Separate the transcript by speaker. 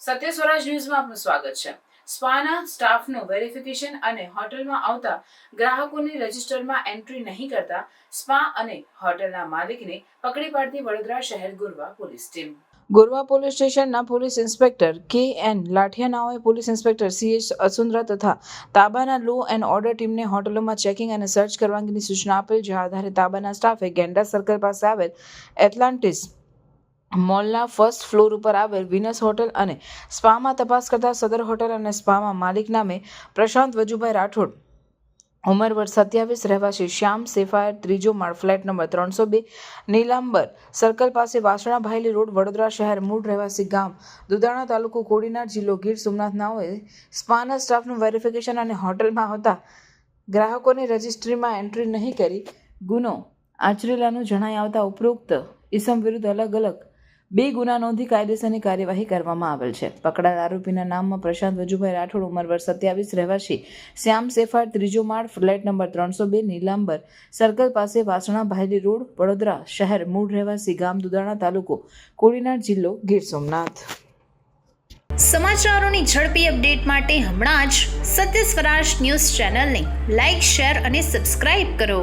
Speaker 1: સત્ય સ્વરાજ ન્યૂઝમાં આપનું સ્વાગત છે. સ્પાના સ્ટાફનું વેરિફિકેશન અને હોટલમાં આવતા ગ્રાહકોની રજિસ્ટરમાં એન્ટ્રી નહીં કરતા સ્પા અને હોટલના માલિકને પકડી પાડતી વડોદરા શહેર Gorwa police team. Gorwa police સ્ટેશનના police inspector K N લાઠિયાનાઓએ police inspector C H Asundra તથા તાબાના લો એન્ડ ઓર્ડર ટીમને હોટલોમાં ચેકિંગ અને સર્ચ કરવા અંગેની સૂચના આપેલ, જે આધારે તાબાના સ્ટાફે ગેંડા સર્કલ પાસે આવેલ એટલાન્ટિસ મોલના ફર્સ્ટ ફ્લોર ઉપર આવેલ વિનસ હોટલ અને સ્પામાં તપાસ કરતા સદર હોટલ અને સ્પામાં માલિક નામે પ્રશાંત વજુભાઈ રાઠોડ. ઉંમર વર્ષ સત્યાવીસ, રહેવાસી શ્યામ સેફાયર ત્રીજો માળ ફ્લેટ નંબર ત્રણસો બે, નીલાંબર સર્કલ પાસે વાસણા ભાયલી રોડ, વડોદરા શહેર, મૂળ રહેવાસી ગામ, દુધાણા તાલુકો, કોડીનાર જિલ્લો, ગીર સોમનાથ નાઓએ સ્પાના સ્ટાફનું વેરિફિકેશન અને હોટલમાં હતા. ગ્રાહકોની રજિસ્ટ્રીમાં એન્ટ્રી નહીં કરી ગુનો. આચરેલાનું જણાઈ આવતા ઉપરોક્ત ઇસમ વિરુદ્ધ અલગ અલગ બે ગુના નોંધી કાયદેસરની કાર્યવાહી કરવામાં આવેલ છે. પકડાયેલ આરોપીના નામમાં પ્રશાંત વજુભાઈ રાઠોડ, ઉંમર વર્ષ સત્યાવીસ, રહેવાસી શ્યામ સેફાર ત્રીજો માળ, ફ્લેટ નંબર ત્રણસો બે, નીલાંબર સર્કલ પાસે વાસણા ભાયલી રોડ, વડોદરા શહેર, મૂળ રહેવાસી ગામ દુધાણા તાલુકો, કોડીનાર જિલ્લો, ગીર સોમનાથ.
Speaker 2: સમાચારોની ઝડપી અપડેટ માટે હમણાં જ સત્ય સ્વરાજ ન્યૂઝ ચેનલને લાઇક શેર અને સબસ્ક્રાઇબ કરો.